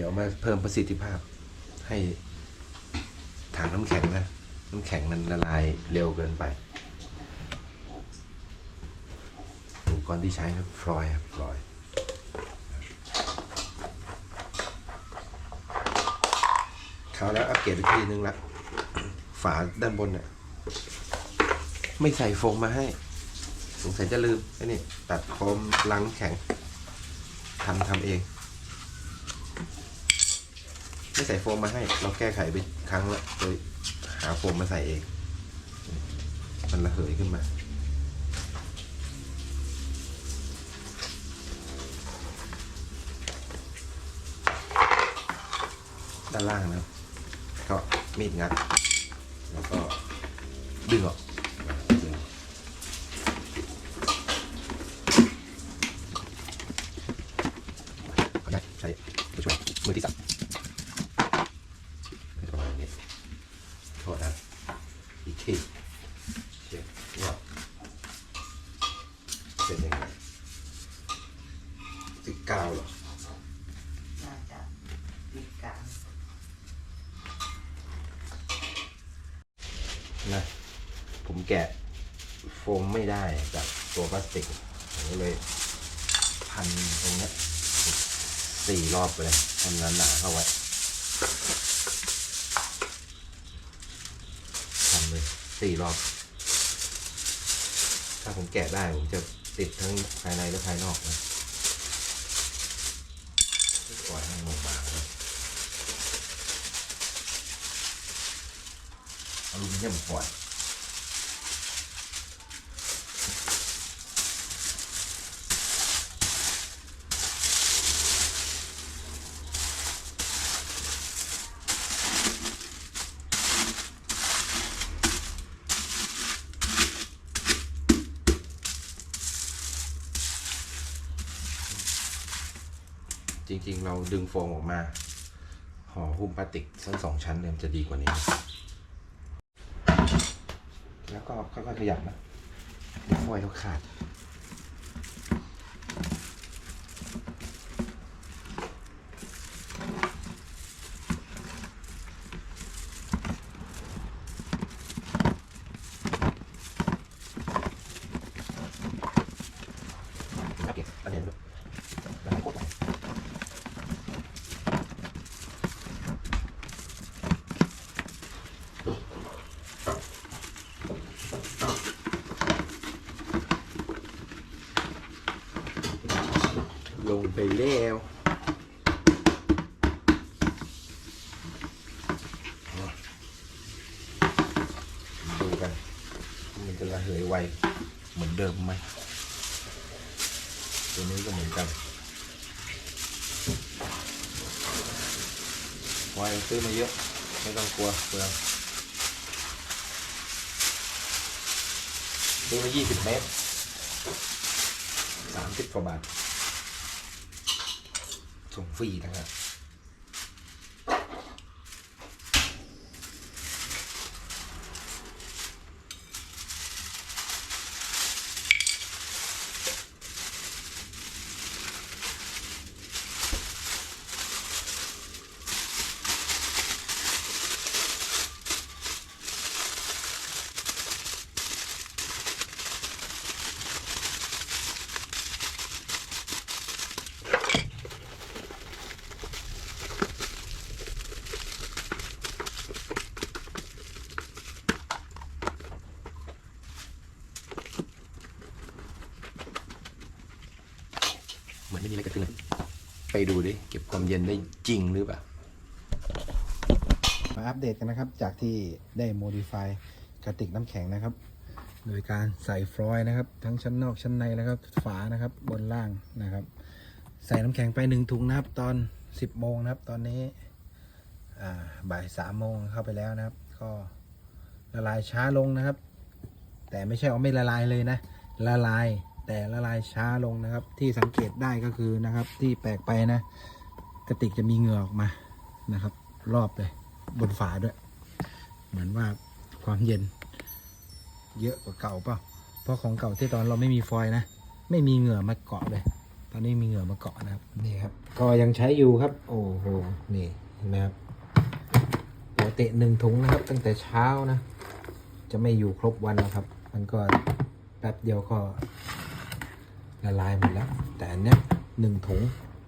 ดี๋ยวมาเพิ่มประสิทธิภาพให้ถังน้ำแข็งนะ น้ำแข็งมันละลายเร็วเกินไปอุปกรณ์ที่ใช้ครับฟลอยครับฟลอยคราวแล้วอัปเกรดอีกทีนึงละ ฝาด้านบนเนี่ยไม่ใส่โฟมมาให้ สงสัยจะลืมไอ้นี่ ตัดโฟมลังแข็งทำทำเอง ไม่ใส่โฟมมาให้ เราแก้ไขไปครั้งละโดยหาโฟมมาใส่เอง มันระเหยขึ้นมา ด้านล่างนะก็มีดงัด แล้วก็ดึงออกดึงก็ได้ใช้ผู้ช่วยมือที่สามประมาณนี้โทษนะอีกทีเช็คว่า เป็นยังไงสิบเก้าเหรอน่าจะติดกลางนะผมแกะโฟมไม่ได้จากตัวพลาสติกผมก็เลยพันตรงเนี้ยสี่รอบไปเลยทำหนาๆเข้าไว้ทำเลยสี่รอบ ถ้าผมแกะได้ผมจะ ติดทั้งภายในและภายนอกนะปล่อยให้มันบางๆนะอลูมิเนียมฟอย จริง ๆ เราดึงโฟมออกมาห่อหุ้มพลาสติกทั้งสองชั้นเนี่ยมันจะดีกว่านี้ แล้วก็ค่อยๆขยับนะเดี๋ยวฟอยล์เราขาดโอเคอันนี้ด้วยแล้วก็กดไปลง ไปแล้วดูกัน มันจะระเหยไวเหมือนเดิมไหมตัวนี้ก็เหมือนกันไวซื้อมาเยอะ ไม่ต้องกลัวเปลืองซื้อมายี่สิบเมตรสามสิบกว่าบาท ส่งฟรี เหมือนไม่มีอะไรเกิดขึ้นเลยไปดูดิ เก็บความเย็นได้จริงหรือเปล่า มาอัปเดตกันนะครับ จากที่ได้โมดิฟายกระติกน้ำแข็งนะครับ โดยการใส่ฟลอยด์นะครับ ทั้งชั้นนอกชั้นในแล้วก็ฝานะครับบนล่างนะครับ ใส่น้ำแข็งไปหนึ่งถุงนะครับ ตอน 10โมงนะครับ ตอนนี้อ่าบ่ายสามโมงเข้าไปแล้วนะครับ ก็ละลายช้าลงนะครับ แต่ไม่ใช่ว่าไม่ละลายเลยนะ ละลาย แต่ละลายช้าลงนะครับ ที่สังเกตได้ก็คือนะครับ ที่แปลกไปนะกระติกจะมีเหงื่อออกมานะครับ รอบเลย บนฝาด้วย เหมือนว่าความเย็น เยอะกว่าเก่าเปล่าเพราะของเก่าที่ตอนเราไม่มีฟอยนะ ไม่มีเหงื่อมาเกาะเลย ตอนนี้มีเหงื่อมาเกาะนะครับนี่ครับ ก็ยังใช้อยู่ครับ โอ้โหนี่เห็นไหมครับปกติหนึ่งถุงนะครับ ตั้งแต่เช้านะ จะไม่อยู่ครบวันนะครับ มันก็แป๊บเดียวก็ ละลายหมดแล้ว แต่อันเนี้ยหนึ่งถุง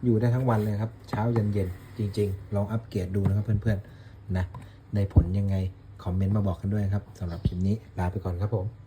อยู่ได้ทั้งวันเลยครับ เช้าเย็นเย็นจริง ๆ ลองอัปเกรดดูนะครับเพื่อนๆนะในผลยังไง คอมเมนต์มาบอกกันด้วยครับสำหรับคลิปนี้ลาไปก่อนครับผม